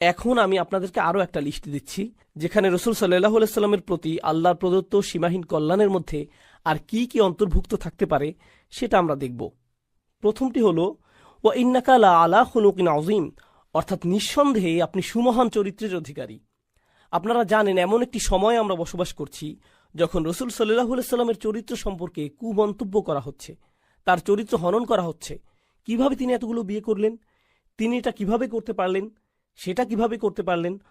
এখন আমি আপনাদেরকে আরও একটা লিস্ট দিচ্ছি, যেখানে রসুল সাল্লাহ সাল্লামের প্রতি আল্লাহর প্রদত্ত সীমাহীন কল্যাণের মধ্যে আর কি কি অন্তর্ভুক্ত থাকতে পারে সেটা আমরা দেখব। প্রথমটি হল ও ইন্নাকালা আলা হলুকিন আজিম অর্থাৎ নিঃসন্দেহে আপনি সুমহান চরিত্রের অধিকারী। আপনারা জানেন, এমন একটি সময় আমরা বসবাস করছি যখন রসুল সাল্লাহ সাল্লামের চরিত্র সম্পর্কে কুমন্তব্য করা হচ্ছে, তার চরিত্র হনন করা হচ্ছে। কীভাবে তিনি এতগুলো বিয়ে করলেন? তিনি এটা কীভাবে করতে পারলেন? সেটা কীভাবে করতে পারলেন?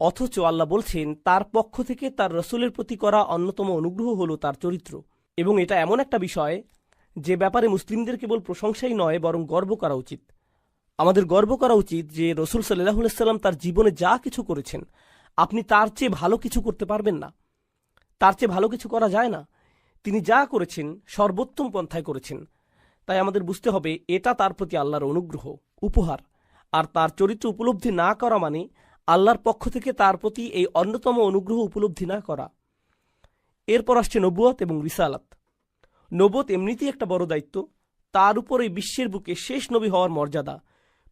অথচ আল্লাহ বলছেন, তার পক্ষ থেকে তার রসুলের প্রতি করা অন্যতম অনুগ্রহ হল তার চরিত্র। এবং এটা এমন একটা বিষয় যে ব্যাপারে মুসলিমদের কেবল প্রশংসাই নয়, বরং গর্ব করা উচিত। আমাদের গর্ব করা উচিত যে রসুল সাল্লাহ সাল্লাম তার জীবনে যা কিছু করেছেন, আপনি তার চেয়ে ভালো কিছু করতে পারবেন না। তার চেয়ে ভালো কিছু করা যায় না। তিনি যা করেছেন, সর্বোত্তম পন্থায় করেছেন। তাই আমাদের বুঝতে হবে, এটা তার প্রতি আল্লাহর অনুগ্রহ, উপহার। আর তার চরিত্র উপলব্ধি না করা মানে আল্লাহর পক্ষ থেকে তার প্রতি এই অন্যতম অনুগ্রহ উপলব্ধি না করা। এরপর আসছে নবুয়ত এবং রিসালাত। নবত এমনিতেই একটা বড় দায়িত্ব। তার উপর এই বিশ্বের বুকে শেষ নবী হওয়ার মর্যাদা।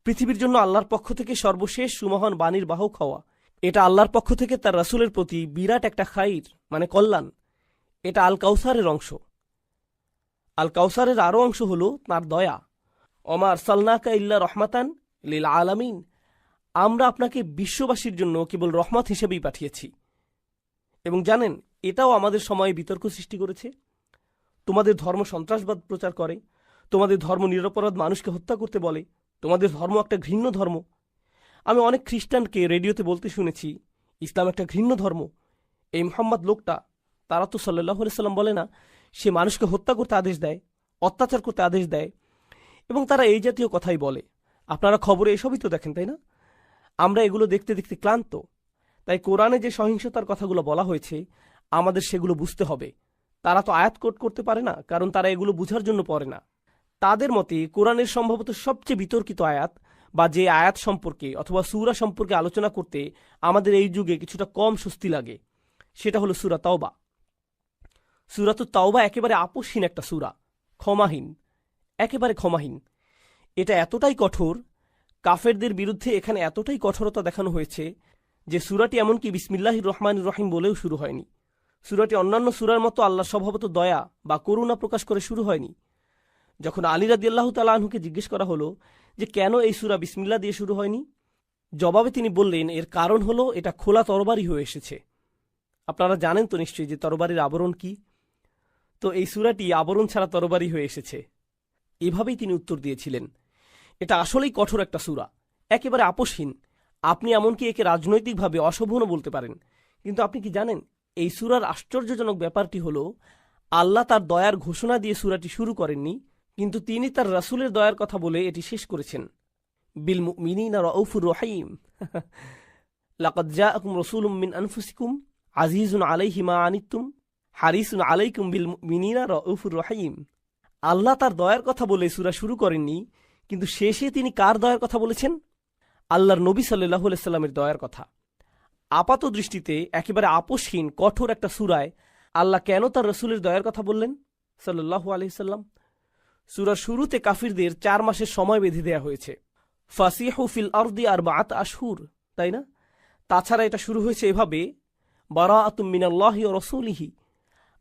পৃথিবীর জন্য আল্লাহর পক্ষ থেকে সর্বশেষ সুমহান বাণীর বাহক হওয়া। এটা আল্লাহর পক্ষ থেকে তার রাসুলের প্রতি বিরাট একটা খাইর মানে কল্যাণ। এটা আল কাউসারের অংশ। আল কাউসারের আরও অংশ হল তাঁর দয়া। অমার সালনাকা ইল্লা রহমাতান লীল আলামিন আমরা আপনাকে বিশ্ববাসীর জন্য কেবল রহমত হিসেবেই পাঠিয়েছি। এবং জানেন, এটাও আমাদের সময়ে বিতর্ক সৃষ্টি করেছে। তোমাদের ধর্ম সন্ত্রাসবাদ প্রচার করে, তোমাদের ধর্ম নিরপরাধ মানুষকে হত্যা করতে বলে, তোমাদের ধর্ম একটা ঘৃণ্য ধর্ম। আমি অনেক খ্রিস্টানকে রেডিওতে বলতে শুনেছি, ইসলাম একটা ঘৃণ্য ধর্ম। এই মোহাম্মদ লোকটা, তারা তো সাল্লাহ সাল্লাম বলে না, সে মানুষকে হত্যা করতে আদেশ দেয়, অত্যাচার করতে আদেশ দেয়, এবং তারা এই জাতীয় কথাই বলে। আপনারা খবরে এসবই তো দেখেন, তাই না? আমরা এগুলো দেখতে দেখতে ক্লান্ত। তাই কোরআনে যে সহিংসতার কথাগুলো বলা হয়েছে, আমাদের সেগুলো বুঝতে হবে। তারা তো আয়াত কোট করতে পারে না, কারণ তারা এগুলো বুঝার জন্য পড়ে না। তাদের মতে, কোরআনের সম্ভবত সবচেয়ে বিতর্কিত আয়াত বা যে আয়াত সম্পর্কে অথবা সুরা সম্পর্কে আলোচনা করতে আমাদের এই যুগে কিছুটা কম স্বস্তি লাগে, সেটা হলো সুরা তাওবা। সুরা তো তাওবা একেবারে আপসহীন একটা সুরা, ক্ষমাহীন, একেবারে ক্ষমাহীন। এটা এতটাই কঠোর, কাফেরদের বিরুদ্ধে এখানে এতটাই কঠোরতা দেখানো হয়েছে যে সুরাটি এমনকি বিসমিল্লাহ রহমান রহিম বলেও শুরু হয়নি। সুরাটি অন্যান্য সুরার মতো আল্লাহ স্বভাবত দয়া বা করুণা প্রকাশ করে শুরু হয়নি। যখন আলী রাদিয়াল্লাহ তালাহুকে জিজ্ঞেস করা হলো যে কেন এই সুরা বিসমিল্লা দিয়ে শুরু হয়নি, জবাবে তিনি বললেন, এর কারণ হলো এটা খোলা তরবারি হয়ে এসেছে। আপনারা জানেন তো নিশ্চয়ই যে তরবারির আবরণ কি? তো এই সুরাটি আবরণ ছাড়া তরবারি হয়ে এসেছে। এভাবেই তিনি উত্তর দিয়েছিলেন। এটা আসলেই কঠোর একটা সুরা। একেবারে আপোষহীন। আপনি এমনকি একে রাজনৈতিকভাবে অশোভনও বলতে পারেন। কিন্তু আপনি কি জানেন, এই সুরার আশ্চর্যজনক ব্যাপারটি হল, আল্লাহ তার দয়ার ঘোষণা দিয়ে সুরাটি শুরু করেননি, কিন্তু তিনি তার রাসুলের দয়ার কথা বলে এটি শেষ করেছেন। বিল মিনিনা রউফুর রহিম। লাকাদ জাআকুম রাসূলুম মিন আনফুসিকুম আজিজুন আলাইহি মা আনিতুম হারিসুন আলাইকুম বিল মিনিনা রউফুর রহিম। আল্লাহ তার দয়ার কথা বলে সুরা শুরু করেননি কিন্তু শেষে তিনি কার দয়ার কথা বলেছেন? আল্লাহর নবী সাল্লাহ সাল্লামের দয়ার কথা। আপাত দৃষ্টিতে একেবারে আপোষহীন, কঠোর একটা সুরায় আল্লাহ কেন তার রসুলের দয়ার কথা বললেন? সাল্লাহু আলহিসাল্লাম সুরার শুরুতে কাফিরদের চার মাসের সময় বেঁধে দেয়া হয়েছে। ফাসিহু ফিল আরদি আর বাত আশহুর, তাই না? তাছাড়া এটা শুরু হয়েছে এভাবে বারা আতুম মিনাল্লাহি ও রসুলিহি।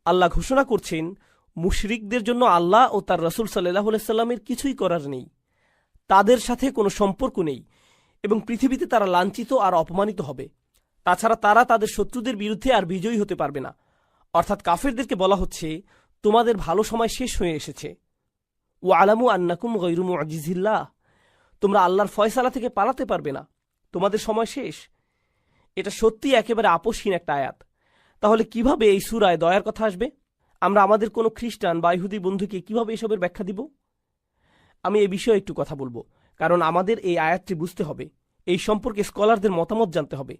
আল্লাহ ঘোষণা করছেন, মুশরিকদের জন্য আল্লাহ ও তার রসুল সাল্লাহ সাল্লামের কিছুই করার নেই। তাদের সাথে কোনো সম্পর্ক নেই এবং পৃথিবীতে তারা লাঞ্ছিত আর অপমানিত হবে। তাছাড়া তারা তাদের শত্রুদের বিরুদ্ধে আর বিজয়ী হতে পারবে না। অর্থাৎ কাফেরদেরকে বলা হচ্ছে, তোমাদের ভালো সময় শেষ হয়ে এসেছে। ও আলামু আন্নাকুম গৈরুম আজিজিল্লাহ তোমরা আল্লাহর ফয়সালা থেকে পালাতে পারবে না। তোমাদের সময় শেষ। এটা সত্যি একেবারে আপোষহীন একটা আয়াত। তাহলে কীভাবে এই সুরায় দয়ার কথা আসবে? আমরা আমাদের কোনো খ্রিস্টান বা ইহুদি বন্ধুকে কীভাবে এসবের ব্যাখ্যা দিব? আমি এই বিষয়ে একটু কথা বলব। কারণ আমাদের এই আয়াতটি বুঝতে হবে। এই সম্পর্কে স্কলারদের মতামত জানতে হবে।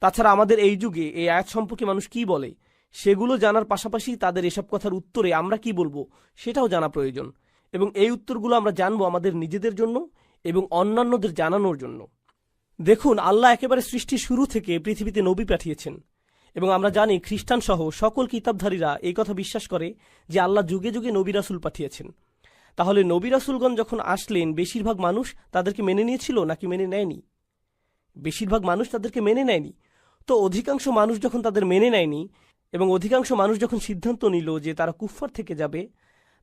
তাছাড়া আমাদের এই যুগে এই আয়াত সম্পর্কে মানুষ কি বলে, সেগুলো জানার পাশাপাশি তাদের এসব কথার উত্তরে আমরা কি বলব সেটাও জানা প্রয়োজন। এবং এই উত্তরগুলো আমরা জানব আমাদের নিজেদের জন্য এবং অন্যান্যদের জানানোর জন্য। দেখুন, আল্লাহ একেবারে সৃষ্টির শুরু থেকে পৃথিবীতে নবী পাঠিয়েছেন। এবং আমরা জানি খ্রিস্টান সহ সকল কিতাবধারীরা এই কথা বিশ্বাস করে যে আল্লাহ যুগে যুগে নবী রাসুল পাঠিয়েছেন। তাহলে নবী রাসুলগণ যখন আসলেন, বেশিরভাগ মানুষ তাদেরকে মেনে নিয়েছিল নাকি মেনে নেয়নি? বেশিরভাগ মানুষ তাদেরকে মেনে নেয়নি। তো অধিকাংশ মানুষ যখন তাদের মেনে নেয়নি এবং অধিকাংশ মানুষ যখন সিদ্ধান্ত নিল যে তারা কুফফার থেকে যাবে,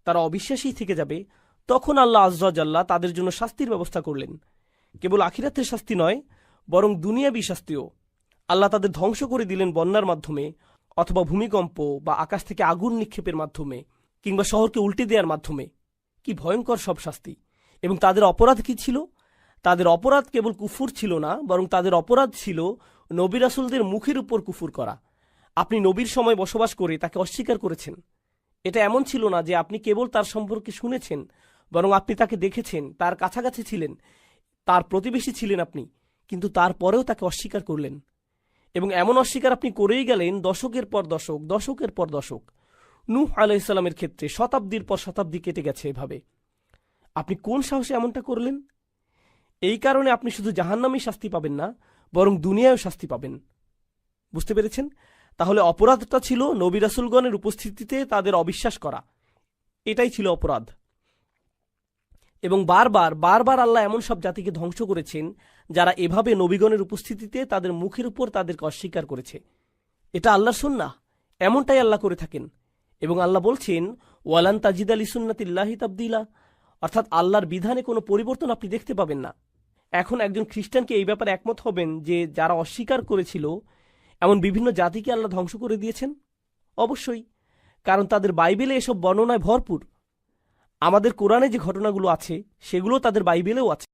তারা অবিশ্বাসী থেকে যাবে, তখন আল্লাহ আজ্লাহ তাদের জন্য শাস্তির ব্যবস্থা করলেন। কেবল আখিরাতের শাস্তি নয়, বরং দুনিয়াবি শাস্তিও। আল্লাহ তাদের ধ্বংস করে দিলেন বন্যার মাধ্যমে অথবা ভূমিকম্প বা আকাশ থেকে আগুন নিক্ষেপের মাধ্যমে কিংবা শহরকে উল্টে দেওয়ার মাধ্যমে। কি ভয়ঙ্কর সব শাস্তি। এবং তাদের অপরাধ কি ছিল? তাদের অপরাধ কেবল কুফুর ছিল না, বরং তাদের অপরাধ ছিল নবী রাসুলদের মুখের উপর কুফুর করা। আপনি নবীর সময় বসবাস করে তাকে অস্বীকার করেছেন। এটা এমন ছিল না যে আপনি কেবল তার সম্পর্কে শুনেছেন, বরং আপনি তাকে দেখেছেন, তার কাছাকাছি ছিলেন, তার প্রতিবেশী ছিলেন আপনি, কিন্তু তারপরেও তাকে অস্বীকার করলেন। এবং এমন অস্বীকার আপনি করেই গেলেন দশকের পর দশক, দশকের পর দশক। নূহ আলাইসাল্লামের ক্ষেত্রে শতাব্দীর পর শতাব্দী কেটে গেছে এভাবে। আপনি কোন সাহসে এমনটা করলেন? এই কারণে আপনি শুধু জাহান্নামী শাস্তি পাবেন না, বরং দুনিয়ায়ও শাস্তি পাবেন। বুঝতে পেরেছেন? তাহলে অপরাধটা ছিল নবী রাসুলগণের উপস্থিতিতে তাদের অবিশ্বাস করা। এটাই ছিল অপরাধ। এবং বারবার বারবার আল্লাহ এমন সব জাতিকে ধ্বংস করেছেন, যারা এভাবে নবীগণের উপস্থিতিতে তাদের মুখের উপর তাদেরকে অস্বীকার করেছে। এটা আল্লাহর সুন্না এমনটাই আল্লাহ করে থাকেন। এবং আল্লাহ বলছেন, ওয়ালান তাজিদ আলী সুন্নাতিল্লাহি তাবদিলা। অর্থাৎ আল্লাহর বিধানে কোনো পরিবর্তন আপনি দেখতে পাবেন না। এখন একজন খ্রিস্টানকে এই ব্যাপারে একমত হবেন যে, যারা অস্বীকার করেছিল, এমন বিভিন্ন জাতিকে আল্লাহ ধ্বংস করে দিয়েছেন? অবশ্যই। কারণ তাদের বাইবেলে এসব বর্ণনায় ভরপুর। আমাদের কোরআনে যে ঘটনাগুলো আছে, সেগুলো তাদের বাইবেলেও আছে।